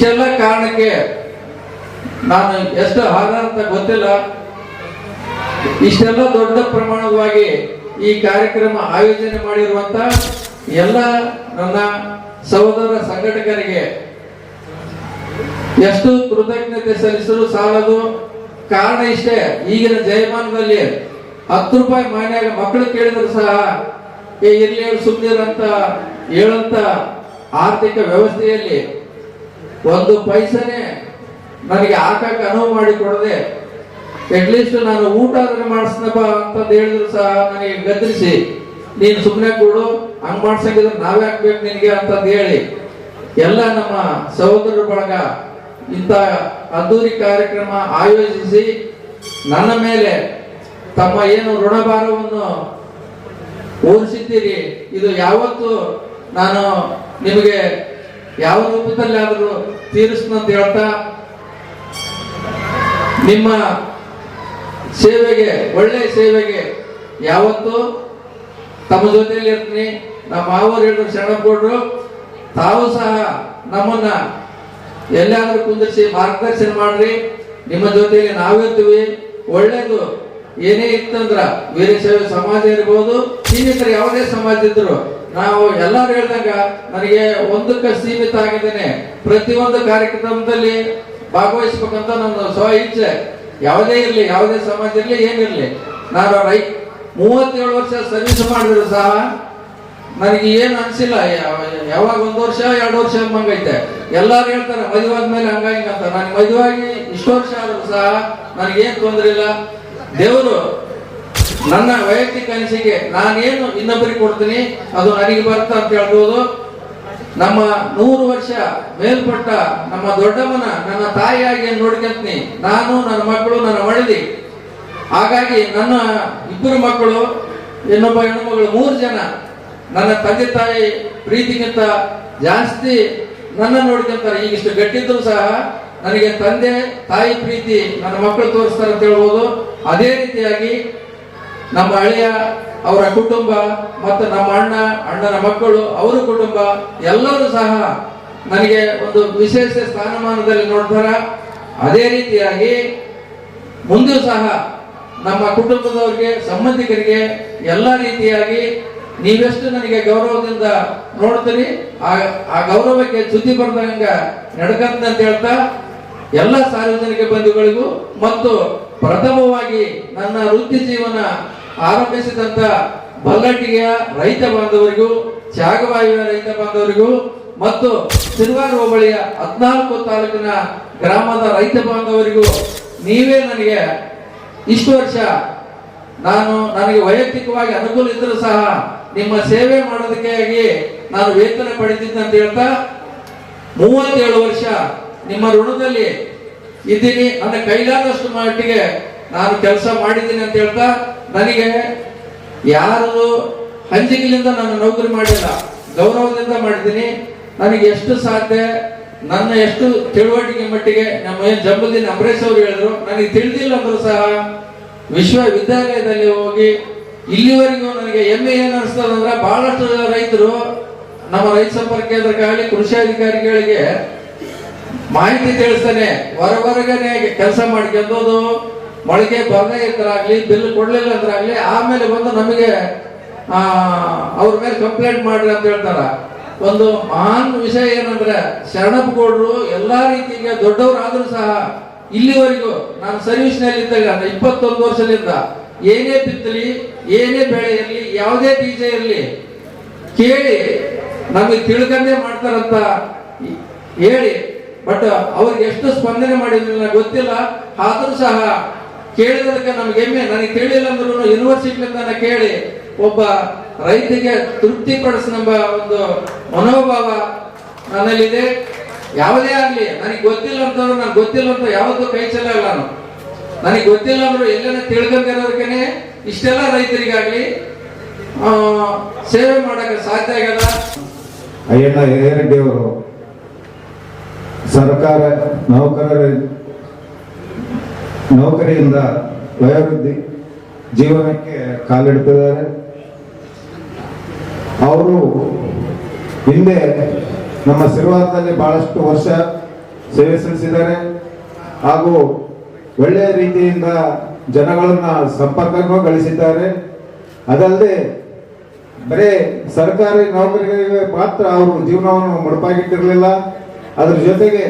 ಇಷ್ಟೆಲ್ಲ ಕಾರಣಕ್ಕೆ ನಾನು ಎಷ್ಟು ಹಾರ ಅಂತ ಗೊತ್ತಿಲ್ಲ. ಇಷ್ಟೆಲ್ಲ ದೊಡ್ಡ ಪ್ರಮಾಣವಾಗಿ ಈ ಕಾರ್ಯಕ್ರಮ ಆಯೋಜನೆ ಮಾಡಿರುವಂತ ಎಲ್ಲ ನನ್ನ ಸಹೋದರ ಸಂಘಟಕರಿಗೆ ಎಷ್ಟು ಕೃತಜ್ಞತೆ ಸಲ್ಲಿಸಲು ಸಾಲದು. ಕಾರಣ ಇಷ್ಟೇ, ಈಗಿನ ಜಯಮಾನದಲ್ಲಿ ಹತ್ತು ರೂಪಾಯಿ ಮನೆಯಾಗ ಮಕ್ಕಳು ಕೇಳಿದ್ರು ಸಹ, ಏ ಇರ್ಲಿ ಸುಮ್ಮನಿರಂತ ಹೇಳಂತ ಆರ್ಥಿಕ ವ್ಯವಸ್ಥೆಯಲ್ಲಿ ಒಂದು ಪೈಸನೆ ನನಗೆ ಹಾಕಕ್ಕೆ ಅನುವು ಮಾಡಿ ಕೊಡದೆ ಅಟ್ಲೀಸ್ಟ್ ನಾನು ಊಟ ಆದ್ರೆ ಮಾಡಿಸ್ನಪ್ಪ ಅಂತ ಹೇಳಿದ್ರು ಸಹ ನನಗೆ ಗದರಿಸಿ ನೀನು ಸುಮ್ಮನೆ ಕೊಡು, ಹಂಗ್ ಮಾಡ್ಸಂಗಿದ್ರೆ ನಾವೇ ಹಾಕ್ಬೇಕು ನಿನಗೆ ಅಂತಂದು ಹೇಳಿ. ಎಲ್ಲ ನಮ್ಮ ಸಹೋದರರ ಬಳಗ ಇಂಥ ಅದ್ದೂರಿ ಕಾರ್ಯಕ್ರಮ ಆಯೋಜಿಸಿ ನನ್ನ ಮೇಲೆ ತಮ್ಮ ಏನು ಋಣಭಾರವನ್ನು ಹೋಲಿಸಿದ್ದೀರಿ ಇದು ಯಾವತ್ತು ನಾನು ನಿಮಗೆ ಯಾವ ರೂಪದಲ್ಲಿ ಆದರೂ ತೀರಿಸ್ತಂತ ಹೇಳ್ತಾ, ನಿಮ್ಮ ಸೇವೆಗೆ, ಒಳ್ಳೆ ಸೇವೆಗೆ ಯಾವತ್ತು ತಮ್ಮ ಜೊತೆಯಲ್ಲಿ ಇರ್ತೀನಿ. ನಮ್ಮ ಮಾವರು ಹೇಳಿದ್ರು ಶರಣಪ್ಪಗೌಡ್ರು ತಾವು ಸಹ ನಮ್ಮನ್ನ ಎಲ್ಲಾದ್ರೂ ಕುಂದಿರಿಸಿ ಮಾರ್ಗದರ್ಶನ ಮಾಡ್ರಿ. ನಿಮ್ಮ ಜೊತೆಯಲ್ಲಿ ನಾವಿರ್ತೀವಿ ಒಳ್ಳೇದು ಏನೇ ಇತ್ತಂದ್ರ ಸೇವೆ ಸಮಾಜ ಇರ್ಬೋದು. ಸೀಮಿತರ ಯಾವುದೇ ಸಮಾಜ ಇದ್ರು ನಾವು ಎಲ್ಲರೂ ಹೇಳಿದಾಗ ನನಗೆ ಒಂದಕ್ಕೆ ಸೀಮಿತ ಆಗಿದ್ದೇನೆ. ಪ್ರತಿಯೊಂದು ಕಾರ್ಯಕ್ರಮದಲ್ಲಿ ಭಾಗವಹಿಸ್ಬೇಕಂತ ನನ್ನ ಸ್ವ ಇಚ್ಛೆ ಯಾವುದೇ ಇರಲಿ, ಯಾವುದೇ ಸಮಾಜ ಇರಲಿ, ಏನಿರಲಿ. ನಾನು ರೈ ಮೂವತ್ತೇಳು ವರ್ಷ ಸರ್ವಿಸ್ ಮಾಡಿದ್ರು ಸಹ ನನಗೆ ಏನು ಅನ್ಸಿಲ್ಲ. ಯಾವಾಗ ಒಂದು ವರ್ಷ, ಎರಡು ವರ್ಷ ಹಂಗೈತೆ. ಎಲ್ಲಾರು ಹೇಳ್ತಾರೆ ಮದುವೆ ಹಂಗ ಹಿಂಗ ಅಂತ. ನಾನು ಮದುವಾಗಿ ಇಷ್ಟು ವರ್ಷ ಆದ್ರೂ ಸಹ ನನಗೇನು ತೊಂದರೆ ಇಲ್ಲ ದೇವರು ನನ್ನ ವೈಯಕ್ತಿಕ ಅನಿಸಿಕೆ, ನಾನೇನು ಇನ್ನೊಬ್ಬರಿಗೆ ಕೊಡ್ತೀನಿ, ಅದು ನನಗೆ ಬರ್ತಾ ಅಂತ ಹೇಳ್ಬೋದು. ನಮ್ಮ ನೂರು ವರ್ಷ ಮೇಲ್ಪಟ್ಟ ನಮ್ಮ ದೊಡ್ಡಮ್ಮನ ನನ್ನ ತಾಯಿಯಾಗಿ ನೋಡ್ಕೊಂತೀನಿ, ನಾನು, ನನ್ನ ಮಕ್ಕಳು, ನನ್ನ ಮಡದಿ ಹಾಗಾಗಿ ನನ್ನ ಇಬ್ಬರು ಮಕ್ಕಳು, ಇನ್ನೊಬ್ಬ ಹೆಣ್ಣು ಮಗಳು, ಮೂರು ಜನ, ನನ್ನ ತಂದೆ ತಾಯಿ ಪ್ರೀತಿಗಿಂತ ಜಾಸ್ತಿ ನನ್ನ ನೋಡ್ಕೊಂತಾರೆ. ಈಗಿಷ್ಟು ಗಟ್ಟಿದ್ರು ಸಹ ನನಗೆ ತಂದೆ, ತಾಯಿ ಪ್ರೀತಿ ನನ್ನ ಮಕ್ಕಳು ತೋರಿಸ್ತಾರೆ ಅಂತ ಹೇಳ್ಬೋದು. ಅದೇ ರೀತಿಯಾಗಿ ನಮ್ಮ ಅಳಿಯ ಅವರ ಕುಟುಂಬ ಮತ್ತು ನಮ್ಮ ಅಣ್ಣ, ಅಣ್ಣನ ಮಕ್ಕಳು, ಅವರ ಕುಟುಂಬ ಎಲ್ಲರೂ ಸಹ ನನಗೆ ಒಂದು ವಿಶೇಷ ಸ್ಥಾನಮಾನದಲ್ಲಿ ನೋಡ್ತಾರ. ಅದೇ ರೀತಿಯಾಗಿ ಮುಂದೆ ಸಹ ನಮ್ಮ ಕುಟುಂಬದವರಿಗೆ, ಸಂಬಂಧಿಕರಿಗೆ ಎಲ್ಲ ರೀತಿಯಾಗಿ ನೀವೆಷ್ಟು ನನಗೆ ಗೌರವದಿಂದ ನೋಡ್ತೀರಿ, ಆ ಆ ಗೌರವಕ್ಕೆ ಚ್ಯುತಿ ಬರ್ದಂಗ ನಡ್ಕಂತ ಹೇಳ್ತಾ, ಎಲ್ಲ ಸಾರ್ವಜನಿಕ ಬಂಧುಗಳಿಗೂ ಮತ್ತು ಪ್ರಥಮವಾಗಿ ನನ್ನ ವೃತ್ತಿ ಜೀವನ ಆರಂಭಿಸಿದಂತ ಬಲ್ಲಟ್ಟಿಗೆಯ ರೈತ ಬಾಂಧವರಿಗೂ ತ್ಯಾಗವಾಯುವ ರೈತ ಬಾಂಧವರಿಗೂ ಮತ್ತು ಸಿಲ್ವಾರ್ ಹೋಬಳಿಯ ಹದಿನಾಲ್ಕು ತಾಲೂಕಿನ ಗ್ರಾಮದ ರೈತ ಬಾಂಧವರಿಗೂ ನೀವೇ ನನಗೆ ಇಷ್ಟು ವರ್ಷ ನಾನು ನನಗೆ ವೈಯಕ್ತಿಕವಾಗಿ ಅನುಕೂಲ ಇದ್ದರೂ ಸಹ ನಿಮ್ಮ ಸೇವೆ ಮಾಡೋದಕ್ಕೆ ನಾನು ವೇತನ ಪಡೆದಿದ್ದೆ ಅಂತ ಹೇಳ್ತಾ ಮೂವತ್ತೇಳು ವರ್ಷ ನಿಮ್ಮ ಋಣದಲ್ಲಿ ಇದ್ದೀನಿ. ನನ್ನ ಕೈಲಾದಷ್ಟು ಮಟ್ಟಿಗೆ ನಾನು ಕೆಲಸ ಮಾಡಿದ್ದೀನಿ ಅಂತ ಹೇಳ್ತಾ ನನಗೆ ಯಾರು ಹಂಚಿಕೆಯಿಂದ ನಾನು ನೌಕರಿ ಮಾಡಿಲ್ಲ, ಗೌರವದಿಂದ ಮಾಡಿದ್ದೀನಿ. ನನಗೆ ಎಷ್ಟು ಸಾಧ್ಯ? ನನ್ನ ಎಷ್ಟು ತಿಳುವಳಿಕೆ ಮಟ್ಟಿಗೆ ನಮ್ಮ ಏನ್ ಜಂಬುದ್ದೀನ್ ಅಂಬರೀಶ್ ಅವರು ಹೇಳಿದ್ರು, ನನಗೆ ತಿಳಿದಿಲ್ಲ ಅಂದ್ರು ಸಹ ವಿಶ್ವವಿದ್ಯಾಲಯದಲ್ಲಿ ಹೋಗಿ ಇಲ್ಲಿವರೆಗೂ ನನಗೆ ಹೆಮ್ಮೆ ಏನು ಅನಿಸ್ತದೆ ಅಂದ್ರೆ ಬಹಳಷ್ಟು ರೈತರು ನಮ್ಮ ರೈತ ಸಂಪರ್ಕ ಕೇಂದ್ರಕ್ಕಾಗಲಿ, ಕೃಷಿ ಅಧಿಕಾರಿಗಳಿಗೆ ಮಾಹಿತಿ ತಿಳಿಸ್ತಾನೆ. ಹೊರ ಹೊರಗನೆ ಕೆಲಸ ಮಾಡ್ಕೊಂಡೋದು ಮೊಳಕೆ ಬರದೇ ಇದ್ರಾಗ್ಲಿ, ಬಿಲ್ ಕೊಡ್ಲಿಲ್ಲ ಅಂದ್ರಾಗ್ಲಿ, ಆಮೇಲೆ ಬಂದು ನಮಗೆ ಅವ್ರ ಮೇಲೆ ಕಂಪ್ಲೇಂಟ್ ಮಾಡ್ರಿ ಅಂತ ಹೇಳ್ತಾರ. ಒಂದು ಮಹಾನ್ ವಿಷಯ ಏನಂದ್ರೆ ಶರಣಪ್ಪ ಗೌಡ್ರು ಎಲ್ಲಾ ರೀತಿಗೆ ದೊಡ್ಡವರಾದ್ರೂ ಸಹ ಇಲ್ಲಿವರೆಗೂ, ನಾನು ಸರ್ವಿಸ್ನಲ್ಲಿ ಇದ್ದಾಗ ಇಪ್ಪತ್ತೊಂದು ವರ್ಷದಿಂದ, ಏನೇ ಬಿತ್ತಲಿ, ಏನೇ ಬೆಳೆ ಇರಲಿ, ಯಾವುದೇ ಬೀಜ ಇರಲಿ, ಕೇಳಿ, ನಮಗೆ ತಿಳ್ಕಂದೇ ಮಾಡ್ತಾರಂತ ಹೇಳಿ, ಬಟ್ ಅವ್ರಿಗೆ ಎಷ್ಟು ಸ್ಪಂದನೆ ಮಾಡಿದ್ರು ನನಗೆ ಗೊತ್ತಿಲ್ಲ. ಆದ್ರೂ ಸಹ ಕೇಳಿದದಕ್ಕೆ ನಮ್ಗೆ ಹೆಮ್ಮೆ. ನನಗೆ ತಿಳಿಯಲ್ಲ ಅಂದ್ರೂ ಯೂನಿವರ್ಸಿಟಿಯಿಂದ ಕೇಳಿ ಒಬ್ಬ ರೈತಿಗೆ ತೃಪ್ತಿ ಪಡಿಸನೆಂಬ ಒಂದು ಮನೋಭಾವ ನನ್ನಲ್ಲಿದೆ. ಯಾವುದೇ ಆಗ್ಲಿ, ನನಗೆ ಗೊತ್ತಿಲ್ಲ ಅಂತಂದ್ರೆ ನನ್ಗೆ ಗೊತ್ತಿಲ್ಲ ಅಂತ ಯಾವತ್ತೂ ಕೈ ಚೆಲ್ಲಲ್ಲ ನಾನು. ನನಗೆ ಗೊತ್ತಿಲ್ಲ ಅಂದ್ರು ಎಲ್ಲೆಲ್ಲ ತಿಳ್ಕೊಂಡಿರೋದಕ್ಕೆ ಇಷ್ಟೆಲ್ಲ ರೈತರಿಗಾಗ್ಲಿ ಸೇವೆ ಮಾಡಕ್ಕೆ ಸಾಧ್ಯ ಆಗಲ್ಲ ಅಯ್ಯಣ್ಣ ಹಿರೇರೆಡ್ಡಿ ಸರ್ಕಾರ ನೌಕರರ ನೌಕರಿಯಿಂದ ವಯೋವೃದ್ಧಿ ಜೀವನಕ್ಕೆ ಕಾಲಿಡ್ತಿದ್ದಾರೆ. ಅವರು ಹಿಂದೆ ನಮ್ಮ ಸಿರ್ವಾರದಲ್ಲಿ ಬಹಳಷ್ಟು ವರ್ಷ ಸೇವೆ ಸಲ್ಲಿಸಿದ್ದಾರೆ. ಹಾಗೂ ಒಳ್ಳೆಯ ರೀತಿಯಿಂದ ಜನಗಳನ್ನ ಸಂಪರ್ಕಕ್ಕೂ ಗಳಿಸಿದ್ದಾರೆ. ಅದಲ್ಲದೆ ಬರೀ ಸರ್ಕಾರಿ ನೌಕರಿಗಳಿಗೆ ಮಾತ್ರ ಅವರು ಜೀವನವನ್ನು ಮುಡುಪಾಗಿಟ್ಟಿರಲಿಲ್ಲ. ಅದರ ಜೊತೆಗೆ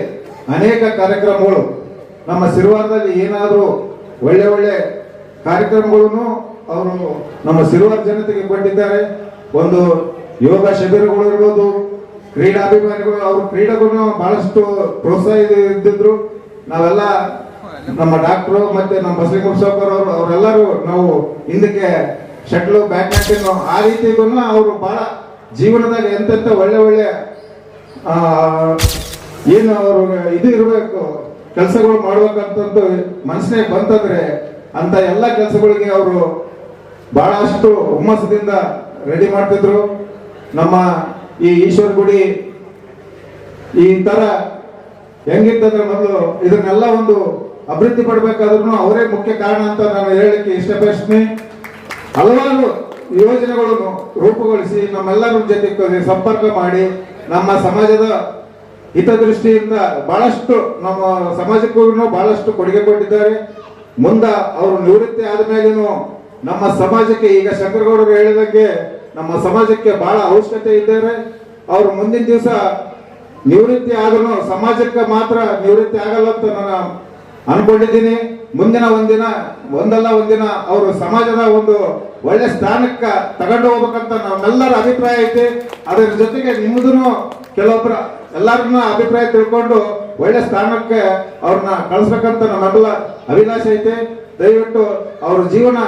ಅನೇಕ ಕಾರ್ಯಕ್ರಮಗಳು ನಮ್ಮ ಸಿರುವಾರದಲ್ಲಿ ಏನಾದರೂ ಒಳ್ಳೆ ಒಳ್ಳೆ ಕಾರ್ಯಕ್ರಮಗಳನ್ನು ಅವರು ನಮ್ಮ ಸಿರುವಾರ ಜನತೆಗೆ ಕೊಟ್ಟಿದ್ದಾರೆ. ಒಂದು ಯೋಗ ಶಿಬಿರಗಳು ಇರ್ಬೋದು, ಕ್ರೀಡಾಭಿಮಾನಿಗಳು, ಅವರು ಕ್ರೀಡೆಗಳನ್ನು ಬಹಳಷ್ಟು ಪ್ರೋತ್ಸಾಹ ಇದ್ದಿದ್ರು. ನಾವೆಲ್ಲ ನಮ್ಮ ಡಾಕ್ಟ್ರು ಮತ್ತೆ ನಮ್ಮ ಬಸಲಿಂಗ ಸೋಕರ್ ಅವರು, ಅವರೆಲ್ಲರೂ ನಾವು ಹಿಂದಕ್ಕೆ ಶಟ್ಲು ಬ್ಯಾಡ್ಮಿಂಟನ್ ಆ ರೀತಿಗೂ ಅವರು ಬಹಳ ಜೀವನದಾಗ ಎಂತೆಂಥ ಒಳ್ಳೆ ಒಳ್ಳೆ ಏನು ಅವರು ಇದು ಇರಬೇಕು. ಕೆಲಸಗಳು ಮಾಡ್ಬೇಕಂತಂದು ಮನಸ್ಸಿನಾಗ ಬಂತಂದ್ರೆ ಅಂತ ಎಲ್ಲ ಕೆಲಸಗಳಿಗೆ ಅವರು ಬಹಳಷ್ಟು ಹುಮ್ಮಸದಿಂದ ರೆಡಿ ಮಾಡ್ತಿದ್ರು. ನಮ್ಮ ಈ ಈಶ್ವರ ಗುಡಿ ಈ ತರ ಹೆಂಗಿತ್ತಂದ್ರೆ ಮೊದಲು ಇದನ್ನೆಲ್ಲ ಒಂದು ಅಭಿವೃದ್ಧಿ ಪಡಬೇಕಾದ್ರು ಅವರೇ ಮುಖ್ಯ ಕಾರಣ ಅಂತ ನಾನು ಹೇಳಲಿಕ್ಕೆ ಇಷ್ಟಪಡಿಸ್ತೀನಿ ಹಲವಾರು ಯೋಜನೆಗಳನ್ನು ರೂಪುಗೊಳಿಸಿ ನಮ್ಮೆಲ್ಲರ ಜೊತೆ ಸಂಪರ್ಕ ಮಾಡಿ ನಮ್ಮ ಸಮಾಜದ ಹಿತದೃಷ್ಟಿಯಿಂದ ಬಹಳಷ್ಟು ನಮ್ಮ ಸಮಾಜಕ್ಕೂ ಬಹಳಷ್ಟು ಕೊಡುಗೆ ಕೊಟ್ಟಿದ್ದಾರೆ. ಮುಂದ ಅವರು ನಿವೃತ್ತಿ ಆದ ಮೇಲೇನು ನಮ್ಮ ಸಮಾಜಕ್ಕೆ, ಈಗ ಶಂಕರಗೌಡರು ಹೇಳಿದಂಗೆ ನಮ್ಮ ಸಮಾಜಕ್ಕೆ ಬಹಳ ಅವಶ್ಯಕತೆ ಇದ್ದಾರೆ. ಅವರು ಮುಂದಿನ ದಿವಸ ನಿವೃತ್ತಿ ಆದ್ರೂ ಸಮಾಜಕ್ಕೆ ಮಾತ್ರ ನಿವೃತ್ತಿ ಆಗಲ್ಲ ಅಂತ ನಾನು ಅನ್ಕೊಂಡಿದ್ದೀನಿ. ಮುಂದಿನ ಒಂದಿನ, ಒಂದಲ್ಲ ಒಂದಿನ ಅವರು ಸಮಾಜದ ಒಂದು ಒಳ್ಳೆ ಸ್ಥಾನಕ್ಕೆ ತಗೊಂಡು ಹೋಗ್ಬೇಕಂತ ನಮ್ಮೆಲ್ಲರ ಅಭಿಪ್ರಾಯ ಐತಿ. ಅದರ ಜೊತೆಗೆ ನಿಮ್ಮದೂ ಕೆಲವೊಬ್ಬರ ಎಲ್ಲರನ್ನ ಅಭಿಪ್ರಾಯ ತಿಳ್ಕೊಂಡು ಒಳ್ಳೆ ಸ್ಥಾನಕ್ಕೆ ಅವ್ರನ್ನ ಕಳಿಸ್ಬೇಕಂತ ನಮ್ಮೆಲ್ಲ ಅಭಿಲಾಷೆ ಐತೆ. ದಯವಿಟ್ಟು ಅವ್ರ ಜೀವನ,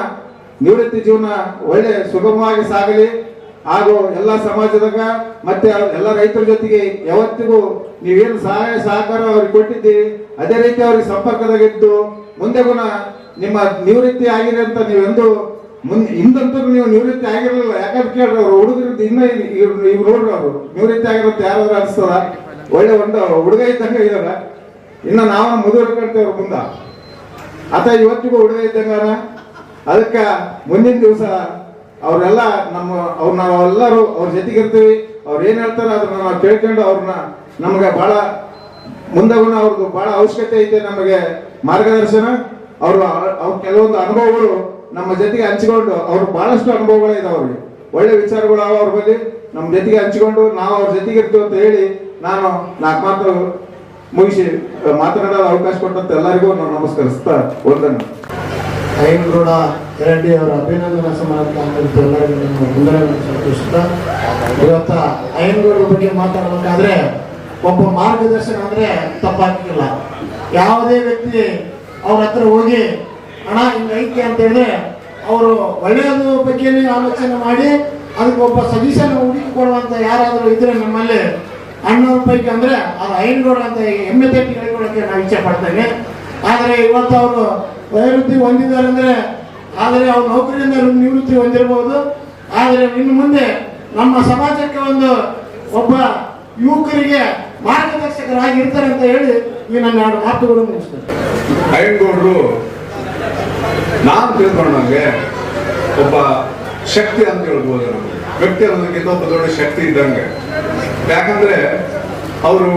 ನಿವೃತ್ತಿ ಜೀವನ ಒಳ್ಳೆ ಸುಗಮವಾಗಿ ಸಾಗಲಿ. ಹಾಗೂ ಎಲ್ಲ ಸಮಾಜದಾಗ ಮತ್ತೆ ಎಲ್ಲ ರೈತರ ಜೊತೆಗೆ ಯಾವತ್ತಿಗೂ ನೀವೇನು ಸಹಾಯ, ಸಹಕಾರ ಅವ್ರಿಗೆ ಕೊಟ್ಟಿದ್ದೀರಿ, ಅದೇ ರೀತಿ ಅವ್ರಿಗೆ ಸಂಪರ್ಕದಾಗಿದ್ದು, ಮುಂದೆ ಗುಣ ನಿಮ್ಮ ನಿವೃತ್ತಿ ಆಗಿದೆ ಅಂತ ನೀವೆಂದು ಮುಂದೆ ಹಿಂದಂತೂ ನೀವು ನಿವೃತ್ತಿ ಆಗಿರಲಿಲ್ಲ. ಯಾಕಂತ ಕೇಳ್ರಿ, ಅವ್ರು ಹುಡುಗರದ್ದು ಇನ್ನೂ ಇವ್ರು ಇವ್ ನೋಡ್ರಿ ಅವರು. ನಿವೃತ್ತಿ ಆಗಿರುತ್ತೆ ಯಾರಾದ್ರೂ ಅನಿಸ್ತದ? ಒಳ್ಳೆ ಒಂದು ಹುಡುಗ ಇದ್ದಂಗೆ ಇದಾರ. ಇನ್ನ ನಾವು ಮುದುವರ್ಕೊಳ್ತೇವ್ರ ಮುಂದ. ಆತ ಇವತ್ತಿಗೂ ಹುಡುಗ ಇದ್ದಂಗಾರ. ಅದಕ್ಕೆ ಮುಂದಿನ ದಿವಸ ಅವರೆಲ್ಲ ನಮ್ಮ ಅವ್ರು ನಾವೆಲ್ಲರೂ ಅವ್ರ ಜೊತೆಗಿರ್ತೀವಿ ಅವ್ರು ಏನ್ ಹೇಳ್ತಾರೆ ಅದನ್ನ ನಾವು ಕೇಳ್ಕೊಂಡು ಅವ್ರನ್ನ ನಮ್ಗೆ ಬಹಳ ಮುಂದಗುಣ ಅವ್ರದ್ದು ಬಹಳ ಅವಶ್ಯಕತೆ ಐತೆ ನಮಗೆ ಮಾರ್ಗದರ್ಶನ. ಅವರು ಅವ್ರ ಕೆಲವೊಂದು ಅನುಭವಗಳು ನಮ್ಮ ಜೊತೆಗೆ ಹಂಚಿಕೊಂಡು ಅವ್ರ ಬಹಳಷ್ಟು ಅನುಭವಗಳೇ ಇದಾವೆ ಅವ್ರಿಗೆ. ಒಳ್ಳೆ ವಿಚಾರಗಳು ಅವ ಅವ್ರ ಬಗ್ಗೆ ನಮ್ಮ ಜೊತೆಗೆ ಹಂಚಿಕೊಂಡು ನಾವು ಅವ್ರ ಜೊತೆಗೆ ಇರ್ತೀವಿ ಅಂತ ಹೇಳಿ ನಾನು ನಾಲ್ಕು ಮಾತು ಮುಗಿಸಿ ಮಾತನಾಡಲು ಅವಕಾಶ ಕೊಟ್ಟಂತ ಎಲ್ಲರಿಗೂ ನಾನು ನಮಸ್ಕರಿಸ್ತಾ ಒಂದನ್ನು. ಐನಗೌಡ ರೆಡ್ಡಿ ಅವರ ಅಭಿನಂದನಾ ಸಮಾರಂಭ ಎಲ್ಲರಿಗೂ ಬಗ್ಗೆ ಮಾತಾಡಬೇಕಾದ್ರೆ ಒಬ್ಬ ಮಾರ್ಗದರ್ಶನ ಅಂದ್ರೆ ತಪ್ಪಾಗಿಲ್ಲ ಯಾವುದೇ ವ್ಯಕ್ತಿ ಅವ್ರ ಹತ್ರ ಹೋಗಿ ಹಣ ಹಿಂಗೈತಿ ಅಂತ ಹೇಳಿದ್ರೆ ಅವರು ಒಳ್ಳೆಯದು ಬಗ್ಗೆನೇ ಆಲೋಚನೆ ಮಾಡಿ ಅದಕ್ಕೆ ಒಬ್ಬ ಸಜೆಷನ್ ಹುಡುಕಿ ಕೊಡುವಂತ ಯಾರಾದರೂ ಇದ್ರೆ ನಮ್ಮಲ್ಲಿ ಅಣ್ಣವ್ರ ಪೈಕಿ ಅಂದ್ರೆ ಅದು ಐನಗೌಡ ಅಂತ ಹೆಮ್ಮೆ ತಟ್ಟಿ ಹೇಳಿಕೊಳ್ಳಕ್ಕೆ ನಾನು ಇಚ್ಛೆ ಪಡ್ತೇನೆ. ಆದರೆ ಇವತ್ತು ಅವರು ವಯೋವೃತ್ತಿ ಹೊಂದಿದ್ದಾರೆ ಅಂದ್ರೆ, ಆದರೆ ಅವ್ರು ನೌಕರಿಯಿಂದ ನಿವೃತ್ತಿ ಹೊಂದಿರಬಹುದು. ಆದರೆ ಇನ್ನು ಮುಂದೆ ನಮ್ಮ ಸಮಾಜಕ್ಕೆ ಒಂದು ಒಬ್ಬ ಯುವಕರಿಗೆ ಮಾರ್ಗದರ್ಶಕರಾಗಿರ್ತಾರೆ ಅಂತ ಹೇಳಿ ಈ ನನ್ನ ಎರಡು ಮಾತುಗಳು ಮುಗಿಸ್ತೇನೆ. ನಾನು ತಿಳ್ಕೊಂಡಂಗೆ ಒಬ್ಬ ಶಕ್ತಿ ಅಂತ ಹೇಳ್ಬೋದು ವ್ಯಕ್ತಿ ಅನ್ನೋದಕ್ಕಿಂತ ಒಬ್ಬ ದೊಡ್ಡ ಶಕ್ತಿ ಇದ್ದಂಗೆ. ಯಾಕಂದ್ರೆ, ಅವರು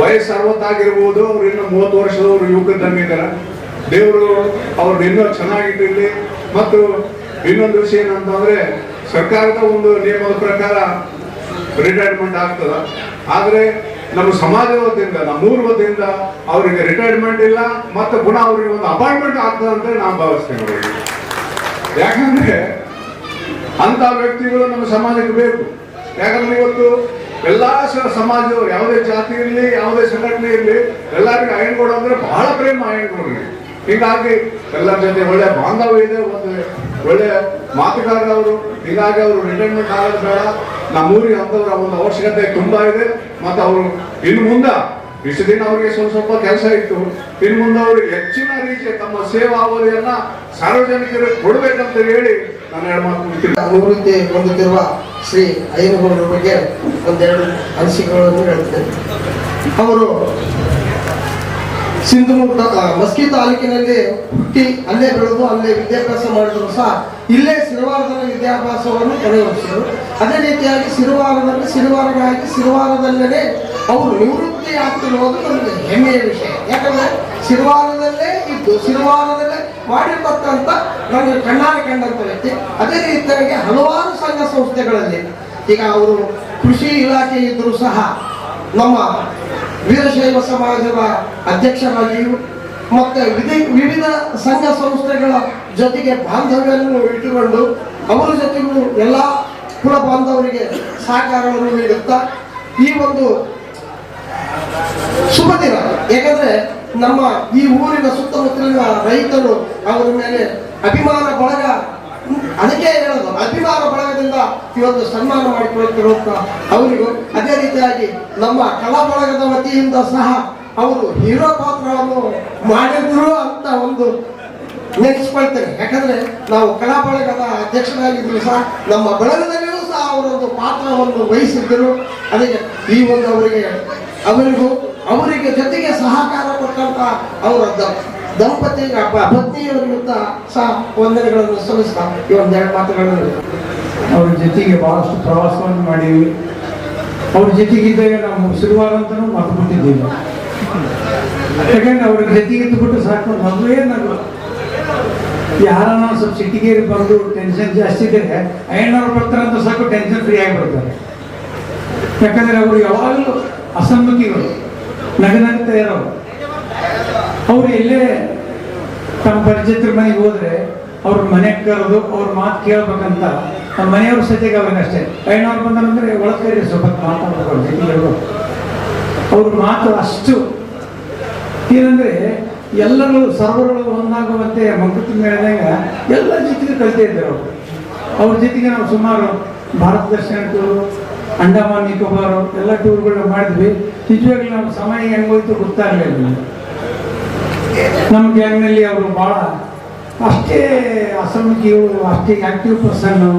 ವಯಸ್ಸು ಅರವತ್ತಾಗಿರ್ಬೋದು, ಅವ್ರು ಇನ್ನು ಮೂವತ್ತು ವರ್ಷದವರು ಯುವಕರಿದ್ದಂಗೆ ಇದ್ದಾರೆ. ದೇವರು ಅವ್ರನ್ನ ಇನ್ನೂ ಚೆನ್ನಾಗಿಟ್ಟಿರಲಿ ಮತ್ತು ಇನ್ನೊಂದು ವಿಷಯ ಏನಂತಂದ್ರೆ, ಸರ್ಕಾರದ ಒಂದು ನಿಯಮದ ಪ್ರಕಾರ ರಿಟೈರ್ಮೆಂಟ್ ಆಗ್ತದ. ಆದ್ರೆ ನಮ್ಮ ಸಮಾಜ ವತಿಯಿಂದ ನಮ್ಮೂರ ವತಿಯಿಂದ ಅವರಿಗೆ ರಿಟೈರ್ಮೆಂಟ್ ಇಲ್ಲ, ಮತ್ತೆ ಪುನಃ ಅವರಿಗೆ ಒಂದು ಅಪಾಯಿಂಟ್ಮೆಂಟ್ ಆಗ್ತದೆ ಅಂತ ನಾನು ಭಾವಿಸ್ತೇನೆ ಯಾಕಂದ್ರೆ ಅಂತ ವ್ಯಕ್ತಿಗಳು ನಮ್ಮ ಸಮಾಜಕ್ಕೆ ಬೇಕು. ಯಾಕಂದ್ರೆ ಇವತ್ತು ಎಲ್ಲಾ ಸಹ ಯಾವುದೇ ಜಾತಿ ಇರಲಿ, ಯಾವುದೇ ಸಂಘಟನೆ ಇರಲಿ, ಎಲ್ಲರಿಗೂ ಅಯ್ಯನ್ಗೌಡ ಅಂದ್ರೆ ಬಹಳ ಪ್ರೇಮ ಅಯ್ಯನ್ಗೌಡರಿಗೆ ಹೀಗಾಗಿ ಎಲ್ಲರ ಜೊತೆ ಒಳ್ಳೆ ಬಾಂಧವ್ಯ ಇದೆ, ಒಂದು ಒಳ್ಳೆ ಮಾತುಗಾರರವರು ಹೀಗಾಗಿ ಅವರು ರಿಟೈರ್ಮೆಂಟ್ ಆಗೋದು ಬೇಡ. ನಮ್ಮೂರಿಗೆ ಅಂತವ್ರ ಒಂದು ಅವಶ್ಯಕತೆ ತುಂಬಾ ಇದೆ. ಮತ್ತು ಅವರು ಇನ್ನು ಮುಂದೆ ಇಷ್ಟು ದಿನ ಅವರಿಗೆ ಸ್ವಲ್ಪ ಸ್ವಲ್ಪ ಕೆಲಸ ಇತ್ತು ಇನ್ನು ಮುಂದೆ ಅವರು ಹೆಚ್ಚಿನ ರೀತಿಯ ತಮ್ಮ ಸೇವಾ ಅವಧಿಯನ್ನ ಸಾರ್ವಜನಿಕರಿಗೆ ಕೊಡಬೇಕಂತ ಹೇಳಿ ನಾನು ಎರಡು ಮಾತು ಮುಗಿಸ್ತೀನಿ. ನಿವೃತ್ತಿ ಹೊಂದುತ್ತಿರುವ ಶ್ರೀ ಐನಗೌಡರ ಬಗ್ಗೆ ಒಂದೆರಡು ಅನಿಸಿಕೆಗಳನ್ನು ಹೇಳ್ತೇನೆ ಅವರು ಆ, ಮಸ್ಕಿ ತಾಲೂಕಿನಲ್ಲಿ ಹುಟ್ಟಿ ಅಲ್ಲೇ ಬೆಳೆದು ಅಲ್ಲೇ ವಿದ್ಯಾಭ್ಯಾಸ ಮಾಡಿದ್ರು ಸಹ ಇಲ್ಲೇ ಸಿರಿವಾರದಲ್ಲಿ ವಿದ್ಯಾಭ್ಯಾಸವನ್ನು ಕೊನೆಗೊಳಿಸಿದರು. ಅದೇ ರೀತಿಯಾಗಿ ಸಿರಿವಾರದಲ್ಲಿ ಸಿರಿವಾರಗಳಾಗಿ ಸಿರಿವಾರದಲ್ಲೇ ಅವರು ನಿವೃತ್ತಿ ಆಗ್ತಿರುವುದು ನಮಗೆ ಹೆಮ್ಮೆಯ ವಿಷಯ. ಯಾಕಂದ್ರೆ ಸಿರಿವಾರದಲ್ಲೇ ಇದ್ದು ಸಿರಿವಾರದಲ್ಲೇ ಮಾಡಿರ್ತಕ್ಕಂಥ ನನಗೆ ಕಣ್ಣಾರೆ ಕಂಡಂಥ ವ್ಯಕ್ತಿ. ಅದೇ ರೀತಿಯಾಗಿ ಹಲವಾರು ಸಂಘ ಸಂಸ್ಥೆಗಳಲ್ಲಿ ಈಗ ಅವರು ಕೃಷಿ ಇಲಾಖೆ ಇದ್ದರೂ ಸಹ ನಮ್ಮ ವೀರಶೈವ ಸಮಾಜದ ಅಧ್ಯಕ್ಷರಾಗಿಯೂ ಮತ್ತೆ ವಿಧಿ ವಿವಿಧ ಸಂಘ ಸಂಸ್ಥೆಗಳ ಜೊತೆಗೆ ಬಾಂಧವ್ಯವನ್ನು ಇಟ್ಟುಕೊಂಡು ಅವರ ಜೊತೆಗೂ ಎಲ್ಲ ಕುಲ ಬಾಂಧವರಿಗೆ ಸಹಕಾರವನ್ನು ನೀಡುತ್ತಾ ಈ ಒಂದು ಶುಭ ದಿನ. ಯಾಕಂದ್ರೆ ನಮ್ಮ ಈ ಊರಿನ ಸುತ್ತಮುತ್ತಲಿನ ರೈತರು ಅವರ ಮೇಲೆ ಅಭಿಮಾನ ಬಳಗ ಅದಕ್ಕೆ ಹೇಳೋದು ಅಭಿಮಾನ ಬಳಗದಿಂದ ಇವತ್ತು ಸನ್ಮಾನ ಮಾಡಿಕೊಳ್ಳುತ್ತಿರುವಂತ ಅವರಿಗೂ, ಅದೇ ರೀತಿಯಾಗಿ ನಮ್ಮ ಕಲಾ ಬಳಗದ ವತಿಯಿಂದ ಸಹ ಅವರು ಹೀರೋ ಪಾತ್ರವನ್ನು ಮಾಡಿದ್ರು ಅಂತ ಒಂದು ನೆನೆಸ್ಕೊಳ್ತೇನೆ. ಯಾಕಂದ್ರೆ ನಾವು ಕಲಾ ಬಳಗದ ಅಧ್ಯಕ್ಷರಾಗಿದ್ರು ಸಹ ನಮ್ಮ ಬಳಗದಲ್ಲಿಯೂ ಸಹ ಅವರೊಂದು ಪಾತ್ರವನ್ನು ವಹಿಸಿದ್ದರು. ಅದಕ್ಕೆ ಈ ಒಂದು ಅವರಿಗೆ, ಅವರಿಗೂ, ಅವರಿಗೆ ಜೊತೆಗೆ ಸಹಕಾರ ಕೊಟ್ಟಂತ ಅವರ ದ- ದಂಪತಿ ಅಪ- ಪತ್ನಿಯವರಿಗೂ ಸಹ ವಂದನೆಗಳನ್ನು ಸಲ್ಲಿಸ್ತಾ ಈ ಒಂದೆರಡು ಮಾತುಗಳನ್ನು ಅವ್ರ ಜೊತೆಗೆ ಬಹಳಷ್ಟು ಪ್ರವಾಸವನ್ನು ಮಾಡೀವಿ ಅವ್ರ ಜೊತೆಗಿದ್ದಾಗ ನಾವು ಶುರುವಾರ ಅಂತಲೂ ಮರ್ತು ಬಿಟ್ಟಿದ್ದೀವಿ ಯಾಕಂದ್ರೆ ಅವ್ರ ಜೊತೆಗೆ ಇದ್ದುಬಿಟ್ಟು ಸಾಕು ಮೊದಲೇ ನಾನು ಯಾರನ್ನ ಸ್ವಲ್ಪ ಸಿಟಿಗೇರಿ ಬಂದು ಟೆನ್ಷನ್ ಜಾಸ್ತಿ ಇದ್ದರೆ ಐನೂರು ಬರ್ತಾರೆ ಅಂತ ಸಾಕು ಟೆನ್ಷನ್ ಫ್ರೀ ಆಗಿಬಿಡ್ತಾರೆ. ಯಾಕಂದ್ರೆ ಅವರು ಯಾವಾಗಲೂ ಅಸಮ್ಮತಿಗಳು, ನಗನಗ್ತಾ ಇರೋರು. ಅವ್ರು ಇಲ್ಲೇ ತಮ್ಮ ಪರಿಚಿತರ ಮನೆಗೆ ಹೋದ್ರೆ ಅವ್ರ ಮನೆಗೆ ಕರೆದು ಅವ್ರ ಮಾತು ಕೇಳ್ಬೇಕಂತ ನಮ್ಮ ಮನೆಯವ್ರ ಸತಿಗೆ ಅವ್ರಿಗೆ ಅಷ್ಟೇ. ಐನವ್ರು ಬಂದ್ರೆ ಒಳಗೆ ಕರೀರಿ ಸ್ವಲ್ಪ ಮಾತಾಡ್ಬೇಕು ಅವ್ರ ಮಾತು ಅಷ್ಟು. ಏನಂದ್ರೆ ಎಲ್ಲರೂ ಸರ್ವರೊಳಗೆ ಒಂದಾಗುವಂತೆ ಮಂಕೃತಿ ಮೇಳದಾಗ ಎಲ್ಲ ಜೊತೆಗೆ ಕಲಿತಾ ಇದ್ದಾರೆ ಅವರು. ಜೊತೆಗೆ ನಾವು ಸುಮಾರು ಭಾರತ ದರ್ಶನ ಟೂರು, ಅಂಡಮಾನ್ ನಿಕೋಬಾರ್, ಎಲ್ಲ ಟೂರ್ಗಳನ್ನ ಮಾಡಿದ್ವಿ. ನಿಜವಾಗ್ಲೂ ನಮ್ಮ ಸಮಯ ಹೆಂಗೋಯ್ತು ಗೊತ್ತಾಗಲಿಲ್ಲ. ನಮ್ಮ ಗ್ಯಾಂಗ್ನಲ್ಲಿ ಅವರು ಭಾಳ ಅಷ್ಟೇ ಅಸಮ್ಮತಿಗಳು ಅಷ್ಟೇ ಆ್ಯಕ್ಟಿವ್ ಪರ್ಸನ್ನು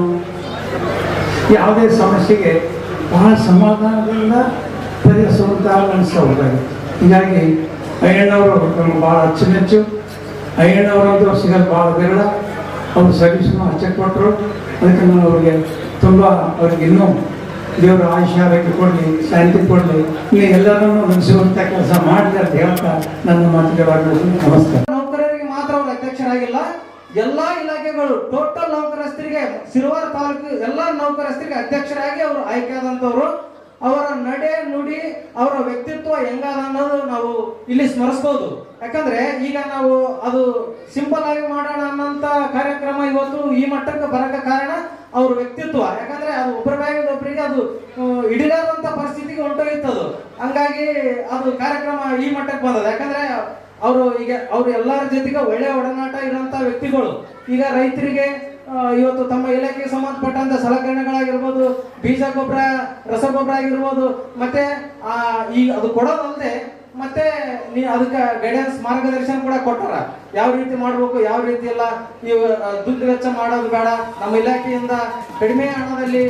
ಯಾವುದೇ ಸಮಸ್ಯೆಗೆ ಬಹಳ ಸಮಾಧಾನದಿಂದ ಪರಿಹರಿಸುವಂತಹ ಅನಿಸಬಹುದಾಗಿತ್ತು ಹೀಗಾಗಿ ಅಯ್ಯಣ್ಣವರು ನಮ್ಗೆ ಭಾಳ ಅಚ್ಚುಮೆಚ್ಚು. ಅಯ್ಯಣ್ಣವರಂತೂ ಸಿಗೋದು ಭಾಳ ಬೇಡ ಅವರು ಸರ್ವಿಸ್ನು ಅಷ್ಟೇ ಕೊಟ್ಟರು ಅದಕ್ಕೆ ನಾನು ಅವರಿಗೆ ತುಂಬ ಅವ್ರಿಗೆ ಇನ್ನೂ ದೇವರ ಆಯುಷ್ಯ ಆರೋಗ್ಯ ಕೊಡಲಿ, ಶಾಂತಿ ಕೊಡಲಿ. ನೀವು ಎಲ್ಲರನ್ನೂ ನೆನೆಸುವಂಥ ಕೆಲಸ ಮಾಡಲಿ ಅಂತ ಹೇಳ್ತಾ ನನ್ನ ಮಾತುಗಳಾಗಿ ನಮಸ್ಕಾರ. ನೌಕರರಿಗೆ ಮಾತ್ರ ಅವರು ಅಧ್ಯಕ್ಷರಾಗಿಲ್ಲ. ಎಲ್ಲಾ ಇಲಾಖೆಗಳು ಟೋಟಲ್ ನೌಕರಸ್ಥರಿಗೆ ಸಿರುವಾರ ತಾಲೂಕು ಎಲ್ಲಾ ನೌಕರಸ್ಥರಿಗೆ ಅಧ್ಯಕ್ಷರಾಗಿ ಅವರು ಆಯ್ಕೆಯಾದಂತವ್ರು ಅವರ ನಡೆ ನುಡಿ, ಅವರ ವ್ಯಕ್ತಿತ್ವ ಹೆಂಗದ ಅನ್ನೋದು ನಾವು ಇಲ್ಲಿ ಸ್ಮರಿಸ್ಬೋದು. ಯಾಕಂದ್ರೆ ಈಗ ನಾವು ಅದು ಸಿಂಪಲ್ ಆಗಿ ಮಾಡೋಣ ಅನ್ನೋಂತ ಕಾರ್ಯಕ್ರಮ ಇವತ್ತು ಈ ಮಟ್ಟಕ್ಕೆ ಬರಕ ಕಾರಣ ಅವ್ರ ವ್ಯಕ್ತಿತ್ವ. ಯಾಕಂದ್ರೆ ಅದು ಒಬ್ಬರ ಬ್ಯಾಗಿಂದ ಒಬ್ಬರಿಗೆ ಅದು ಹಿಡಿಲಾರಂತ ಪರಿಸ್ಥಿತಿಗೆ ಹೊಂಟೋಗಿತ್ತದು ಹಂಗಾಗಿ ಅದು ಕಾರ್ಯಕ್ರಮ ಈ ಮಟ್ಟಕ್ಕೆ ಬಂದದ ಯಾಕಂದ್ರೆ ಅವರು ಈಗ, ಅವ್ರು ಎಲ್ಲರ ಜೊತೆಗೆ ಒಳ್ಳೆ ಒಡನಾಟ ಇರುವಂತ ವ್ಯಕ್ತಿಗಳು. ಈಗ ರೈತರಿಗೆ ಇವತ್ತು ತಮ್ಮ ಇಲಾಖೆಗೆ ಸಂಬಂಧಪಟ್ಟಂತ ಸಲಕರಣೆಗಳಾಗಿರ್ಬೋದು ಬೀಜ ಗೊಬ್ಬರ ರಸಗೊಬ್ಬರ ಆಗಿರ್ಬೋದು, ಮತ್ತೆ, ಆ, ಈ ಅದು ಕೊಡೋದಲ್ಲದೆ ಮತ್ತೆ ನೀ ಅದಕ್ಕೆ ಗೈಡೆನ್ಸ್ ಮಾರ್ಗದರ್ಶನ ಕೂಡ ಕೊಟ್ಟಾರ. ಯಾವ ರೀತಿ ಮಾಡ್ಬೇಕು, ಯಾವ ರೀತಿ ಎಲ್ಲ ನೀವು ದುಡ್ಡು ವೆಚ್ಚ ಮಾಡೋದು ಬೇಡ. ನಮ್ಮ ಇಲಾಖೆಯಿಂದ ಕಡಿಮೆ ಹಣದಲ್ಲಿ